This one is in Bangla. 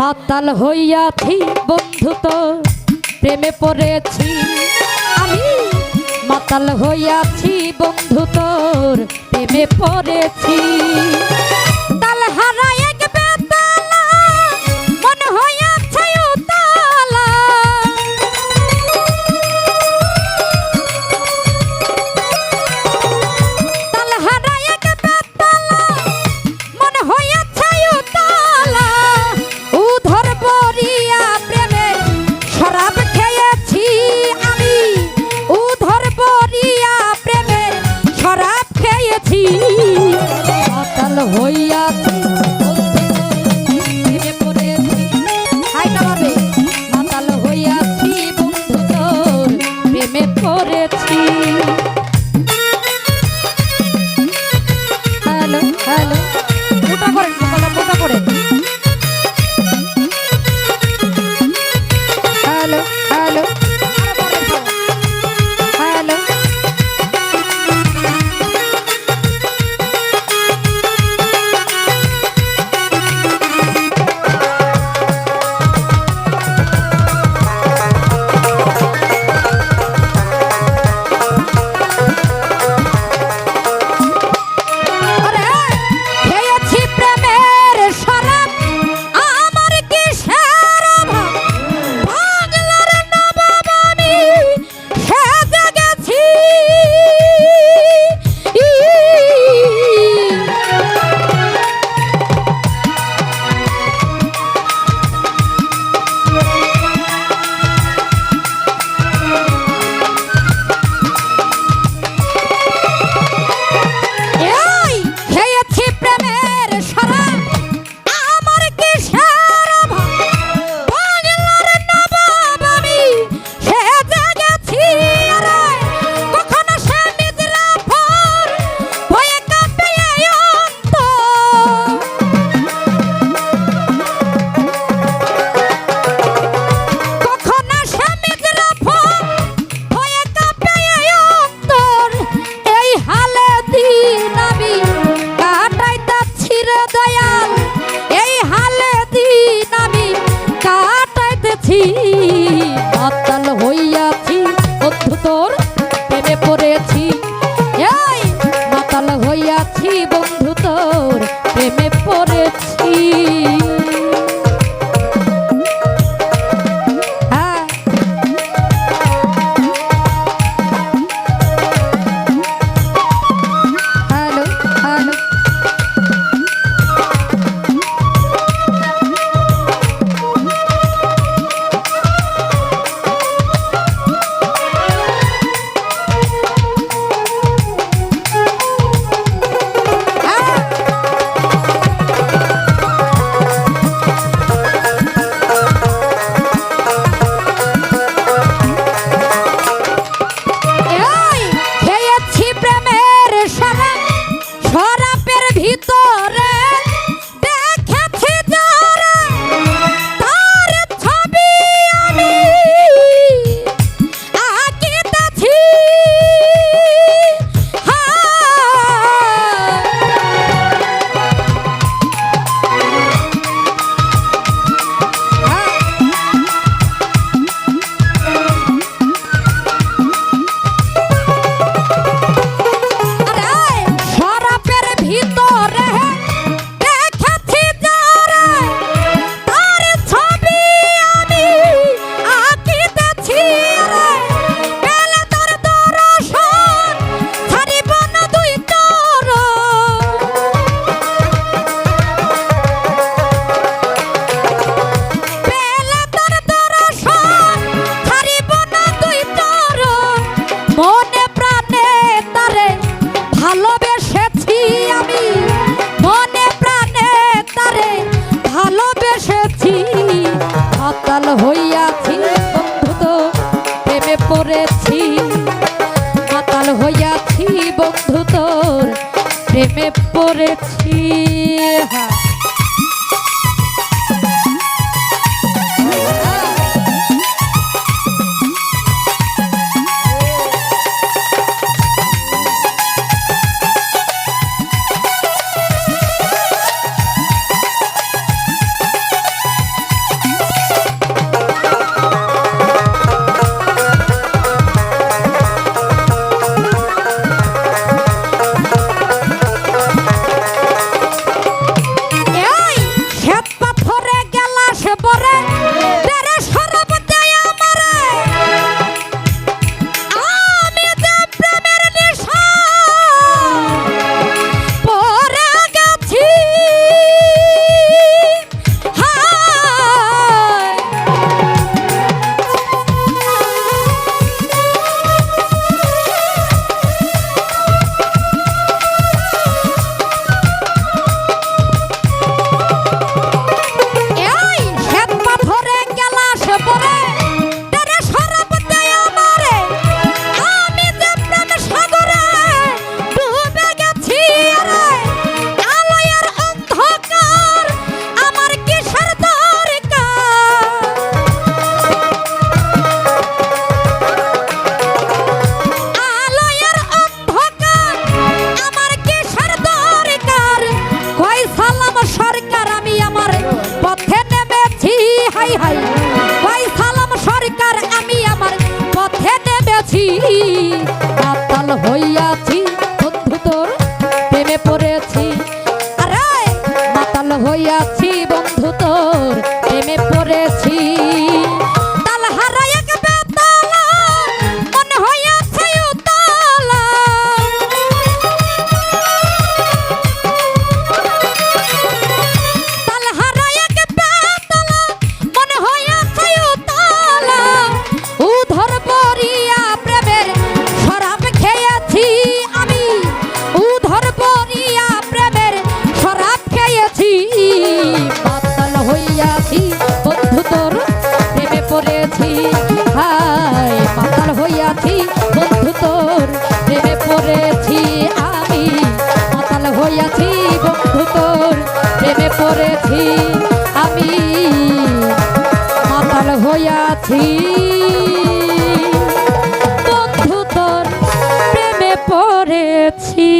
মাতাল হইয়াছি বন্ধু তো প্রেমে পড়েছি। আমি মাতাল হইয়াছি বন্ধু তোর প্রেমে পড়েছি। হইয়াছি মাতাল হইয়াছি বন্ধু তোর প্রেমে পড়েছি। Hello hello. আতাল মাতাল হইয়াছি বন্ধু তো প্রেমে পড়েছি। পাতাল হইয়াছি বন্ধু তোর প্রেমে পড়েছি। হ্যাঁ 加一 পড়েছি আমি মাতাল হইয়াছি। বন্ধু তোর প্রেমে পড়েছি।